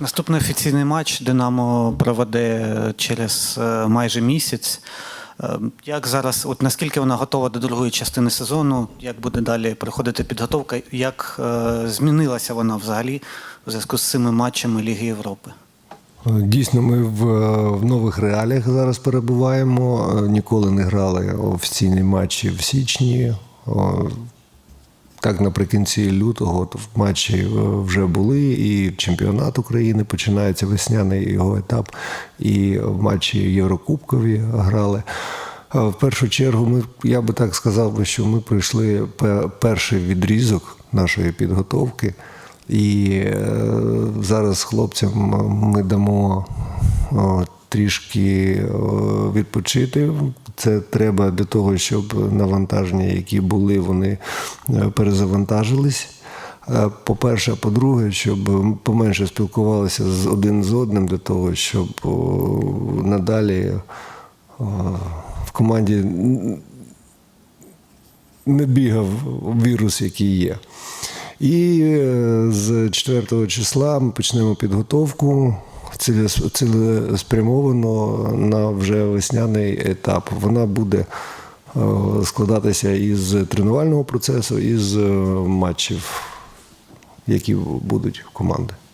Наступний офіційний матч Динамо проведе через е, майже місяць. Е, Як зараз, от наскільки вона готова до другої частини сезону? Як буде далі проходити підготовка? Як е, змінилася вона взагалі у зв'язку з цими матчами Ліги Європи? Дійсно, ми в, в нових реаліях зараз перебуваємо. Ніколи не грали офіційні матчі в січні. Так, наприкінці лютого в матчі е, вже були, і чемпіонат України починається весняний його етап, і в матчі Єврокубкові грали. В першу чергу, ми, я би так сказав, що ми пройшли перший відрізок нашої підготовки. І е, зараз хлопцям ми дамо трішки відпочити. Це треба для того, щоб навантаження, які були, вони е, перезавантажились. Е, По-перше, по-друге, щоб поменше спілкувалися з один з одним для того, щоб надалі в команді не бігав вірус, який є. І е, з 4 числа ми почнемо підготовку цілеспрямовано на вже весняний етап. Вона буде е, складатися із тренувального процесу, із е, матчів, які будуть команди.